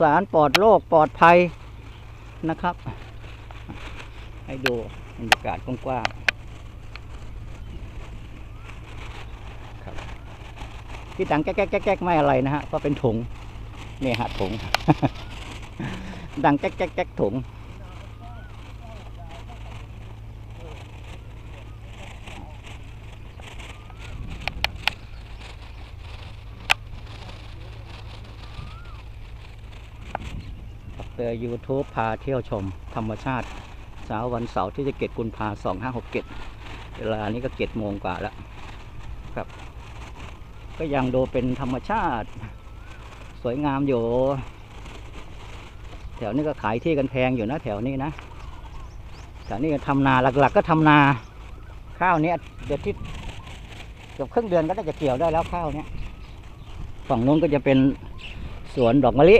สารปลอดโรคปลอดภัยนะครับ ให้ดูบรรยากาศกว้างๆครับที่ดังแก๊กแก๊กแก๊กไม่อะไรนะฮะเพราะเป็นถุงนี่ฮะถุงดังแก๊กแก๊กแก๊กถุง เตอยูทูบพาเที่ยวชม ธรรมชาติเช้าวันเสาร์ที่จะเกตกุลพาสองห้าหกเกตเวลานี้ก็เกตโมงกว่าแล้วครับ ก็ยังดูเป็นธรรมชาติ สวยงามอยู่ แถวนี้ก็ขายที่กันแพงอยู่นะ แถวนี้นะแถวนี้ทำนาหลัก ๆ ก็ทำนา ข้าวเนี้ยเดี๋ยวที่เกือบครึ่งเดือนก็น่าจะเกี่ยวได้แล้วข้าวเนี้ยฝั่งนู้นก็จะเป็นสวนดอกมะลิ